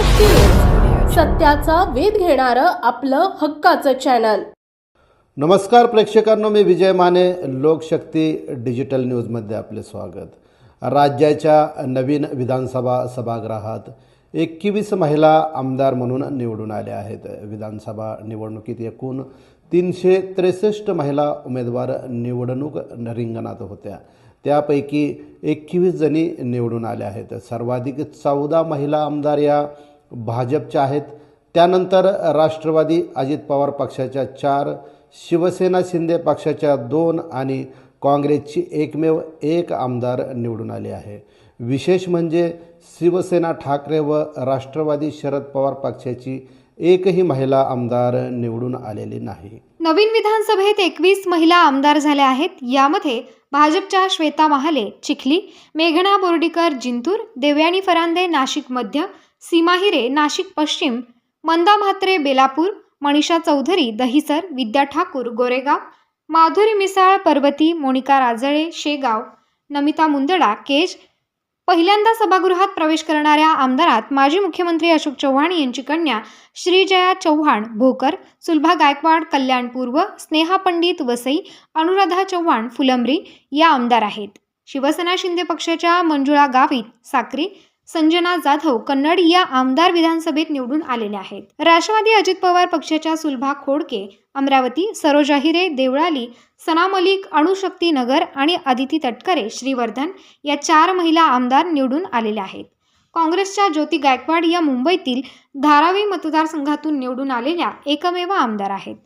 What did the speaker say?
सत्याचा वेध घेणारं आपलं हक्काचं चॅनल नमस्कार प्रेक्षकांनो मी विजय माने लोकशक्ती डिजिटल न्यूजमध्ये आपले स्वागत. राज्याच्या नवीन विधानसभा सभागृहात एकवीस महिला आमदार म्हणून निवडून आल्या आहेत. विधानसभा निवडणुकीत एकूण तीनशे त्रेसष्ट महिला उमेदवार निवडणूक रिंगणात होत्या. त्यापैकी एकवीस जणी निवडून आल्या आहेत. सर्वाधिक चौदा महिला आमदार या भाजपच्या आहेत. त्यानंतर राष्ट्रवादी अजित पवार पक्षाच्या चार शिवसेना शिंदे पक्षाच्या दोन आणि काँग्रेसची एकमेव एक आमदार निवडून आले आहे. विशेष म्हणजे शिवसेना ठाकरे व राष्ट्रवादी शरद पवार पक्षाची एकही महिला आमदार निवडून आलेली नाही. नवीन विधानसभेत एकवीस महिला आमदार झाल्या आहेत. यामध्ये भाजपच्या श्वेता महाले चिखली मेघना बोर्डीकर जिंतूर देवयानी फरांदे नाशिक मध्य सीमा हिरे नाशिक पश्चिम मंदा म्हात्रे बेलापूर मनीषा चौधरी दहिसर विद्या ठाकूर गोरेगाव माधुरी मिसाळ पर्वती मोनिका राजळे शेगाव नमिता मुंदडा केज पहिल्यांदा सभागृहात प्रवेश करणाऱ्या आमदारात माजी मुख्यमंत्री अशोक चव्हाण यांची कन्या श्रीजया चव्हाण भोकर सुलभा गायकवाड कल्याण पूर्व स्नेहा पंडित वसई अनुराधा चव्हाण फुलंब्री या आमदार आहेत. शिवसेना शिंदे पक्षाच्या मंजुळा गावित साक्री संजना जाधव कन्नड या आमदार विधानसभेत निवडून आलेल्या आहेत. राष्ट्रवादी अजित पवार पक्षाच्या सुलभा खोडके अमरावती सरोजा हिरे देवळाली सना मलिक अणुशक्ती नगर आणि अदिती तटकरे श्रीवर्धन या चार महिला आमदार निवडून आलेल्या आहेत. काँग्रेसच्या ज्योती गायकवाड या मुंबईतील धारावी मतदारसंघातून निवडून आलेल्या एकमेव आमदार आहेत.